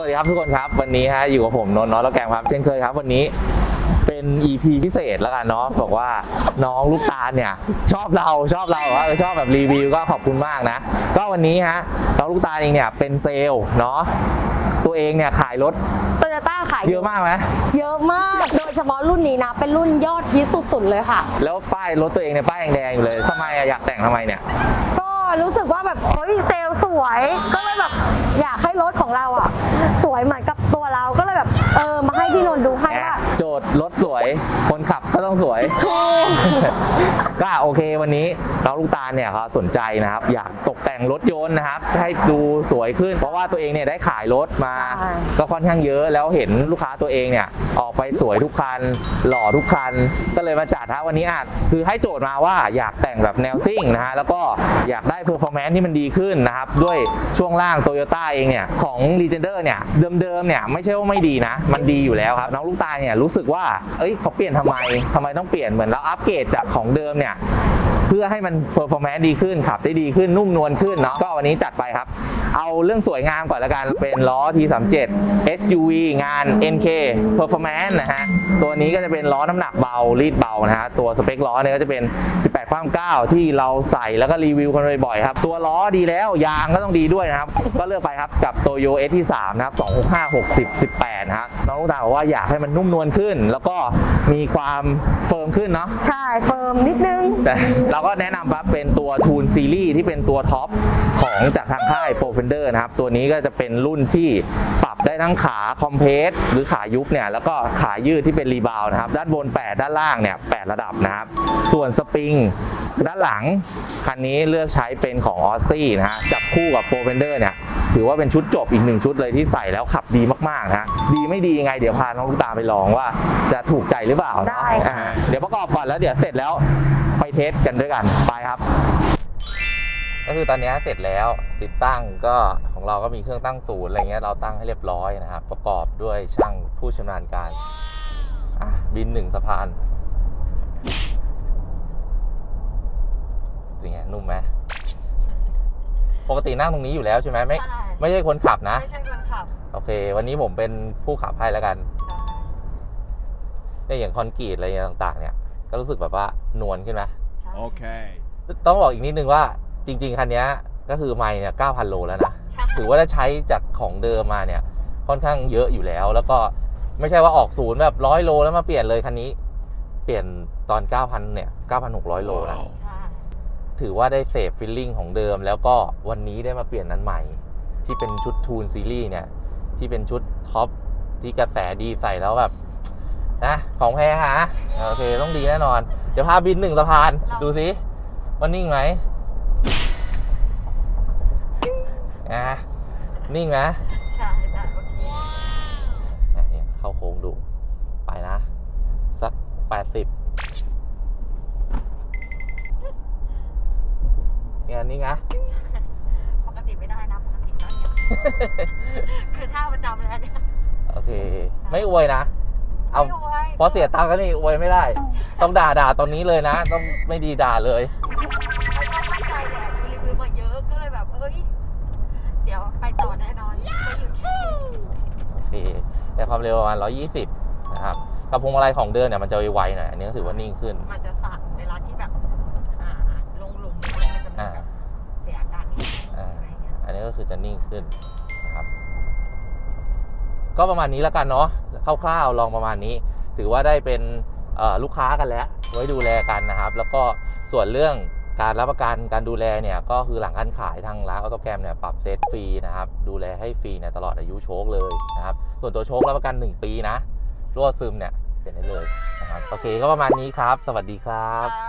สวัสดีครับทุกคนครับวันนี้ฮะอยู่กับผมนนท์น้องแล้วแกมครับเช่นเคยครับ วันนี้เป็น EP พิเศษแล้วกันเนาะบอกว่าน้องลูกตาลเนี่ยชอบเราชอบเราว่าเออชอบแบบรีวิวก็ขอบคุณมากนะ ก็วันนี้ฮะน้องลูกตาลเองเนี่ยเป็นเซลล์เนาะตัวเองเนี่ยขายรถโตโยต้าขายเยอะมากไหมเยอะมาก โดยเฉพาะรุ่นนี้นะ เป็นรุ่นยอดฮิตสุดๆเลยค่ะ แล้วป้ายรถตัวเองเนี่ยป้ายแดงๆอยู่เลยทำไมอะอยากแต่งทำไมเนี่ย ก็รู้สึกว่าแบบเฮ้ยเซลลสวยก็ ถของเราอะ สวยเหมือนกับตัวเราก็เลยแบบเออมาให้พี่นนท์ดูให้ว่า โจทย์รถสวยคนขับก็ต้องสวย ถูก ก็โอเควันนี้น้องลูกตาลเนี่ยเขาสนใจนะครับ อยากตกแต่งรถยนต์นะครับ ให้ดูสวยขึ้น เพราะว่าตัวเองเนี่ยได้ขายรถมา ใช่ ก็ค่อนข้างเยอะแล้วเห็นลูกค้าตัวเองเนี่ยออกไปสวยทุกคัน หล่อทุกคัน ก็เลยมาจัดฮะวันนี้อาจคือให้โจทย์มาว่าอยากแต่งแบบแนวซิ่งนะฮะแล้วก็อยากได้เพอร์ฟอร์แมนซ์ที่มันดีขึ้นนะครับ ด้วยช่วงล่างโตโยต้าเองเนี่ยของ l e g e n d e r เนี่ยเดิมๆเนี่ยไม่ใช่ว่าไม่ดีนะ มันดีอยู่แล้วครับ น้องลูกตาลเนี่ยรู้สึกว่าเอ้ยเขาเปลี่ยนทำไมทำไมต้องเปลี่ยนเหมือนเราอัปเกรดจากของเดิมเนี่ยเพื่อให้มันเพอร์ฟอร์แมนซ์ดีขึ้นขับได้ดีขึ้นนุ่มนวลขึ้นเนาะก็วันนี้จัดไปครับ เอาเรื่องสวยงามก่อนละกัน เป็นล้อ T37 SUV งาน NK Performance นะฮะ ตัวนี้ก็จะเป็นล้อน้ำหนักเบา รีดเบานะฮะ ตัวสเปคล้อเนี่ยก็จะเป็น 18 ความ 9 ที่เราใส่แล้วก็รีวิวกันบ่อยๆครับ ตัวล้อดีแล้ว ยางก็ต้องดีด้วยนะครับ ก็เลือกไปครับกับ Toyo S3 นะครับ 265 60 18นะฮะน้องลูกตาบอกว่าอยากให้มันนุ่มนวลขึ้น แล้วก็มีความเฟิร์มขึ้นเนาะ ใช่ เฟิร์มนิดนึง แต่เราก็แนะนำครับเป็นตัวทูนซีรีส์ที่เป็นตัวท็อปของจากทางค่าย p r o f e n d e r นะครับ ตัวนี้ก็จะเป็นรุ่นที่ปรับได้ทั้งขาคอมเพรสหรือขายุบเนี่ย แล้วก็ขายืดที่เป็นรีบาวนะครับ ด้านบน 8 ด้านล่างเนี่ย 8 ระดับนะครับ ส่วนสปริงด้านหลัง คันนี้เลือกใช้เป็นของออซซี่นะฮะ จับคู่กับ p r o f e n d e r เนี่ย ถือว่าเป็นชุดจบอีกหนึ่งชุดเลยที่ใส่แล้วขับดีมากๆนะฮะดีไม่ดียังไงเดี๋ยวพาน้องลูกตาไปลองว่าจะถูกใจหรือเปล่าเนอะได้ค่ะอ่าเดี๋ยวประกอบก่อนแล้วเดี๋ยวเสร็จแล้วไปเทสกันด้วยกันไปครับ ก็คือตอนนี้เสร็จแล้วติดตั้งก็ของเราก็มีเครื่องตั้งศูนย์อะไรเงี้ยเราตั้งให้เรียบร้อยนะครับ ประกอบด้วยช่างผู้ชำนาญการอะบินหนึ่งสะพานเป็นไงนุ่มไหมปกตินั่งตรงนี้อยู่แล้วใช่ไหมไม่ใช่ไม่ใช่คนขับนะไม่ใช่คนขับโอเค วันนี้ผมเป็นผู้ขับให้แล้วกันเนี่ยอย่างคอนกรีตอะไรเงี้ยต่าง ๆ เนี่ย ก็รู้สึกแบบว่านวลขึ้นไหม Okay. ต้องบอกอีกนิดนึงว่า จริง9คันเนี้ยก็คือไม่เนี่ย9,000โลแล้วนะ ถือว่าได้ใช้จากของเดิมมาเนี่ยค่อนข้างเยอะอยู่แล้ว แล้วก็ไม่ใช่ว่าออกศูนย์แบบร้อยโลแล้วมาเปลี่ยนเลยคันนี้ เปลี่ยนตอน 9,000 เนี่ย 9,600 โลนะ Wow. ถือว่าได้เสพฟิลลิ่งของเดิม แล้วก็วันนี้ได้มาเปลี่ยนนั้นใหม่ ที่เป็นชุดทูนซีรีส์เนี่ย ที่เป็นชุดท็อปที่กระแสดีใส่แล้วแบบนะของแพงฮะโอเคต้องดีแน่นอน เดี๋ยวพาบินหนึ่งสะพานดูสิว่านิ่งไหม อะนิ่งไหมใช่ได้โอเคอะเนี่ยเข้าโค้งดูไปนะ สักแปดสิบเนี่ยนิ่งนะ ปกติไม่ได้นะ ปกติก็เนี่ยคือท่าประจำแล้วเนี่ยโอเค ไม่อวยนะ เอาไม่ไหวเพราะเสียตังค์ก็นี่อวยไม่ได้ ต้องด่าด่าตอนนี้เลยนะ ต้องไม่ดีด่าเลย แต่ความเร็วประมาณ 120 นะครับกับพวงมาลัยของเดินเนี่ยมันจะไวๆหน่อยอันนี้ก็ถือว่านิ่งขึ้น มันจะสั่นเวลาที่แบบอ่าลงหลุมหรืออะไรมันจะมีอ่าแบบเสียอาการนิดนึงอ่าอะไรเงี้ยอันนี้ก็คือจะนิ่งขึ้นนะครับ ก็ประมาณนี้แล้วกันเนาะคร่าวๆลองประมาณนี้ ถือว่าได้เป็นเอ่อลูกค้ากันแล้ว ไว้ดูแลกันนะครับ แล้วก็ส่วนเรื่อง การรับประกันการดูแลเนี่ยก็คือหลังการขายทางร้านออโตแกรมเนี่ยปรับเซตฟรีนะครับดูแลให้ฟรีเนี่ยตลอดอายุโชคเลยนะครับส่วนตัวโชครับประกัน 1 ปีนะรั่วซึมเนี่ยเป็นได้เลยนะครับโอเคก็ประมาณนี้ครับ สวัสดีครับ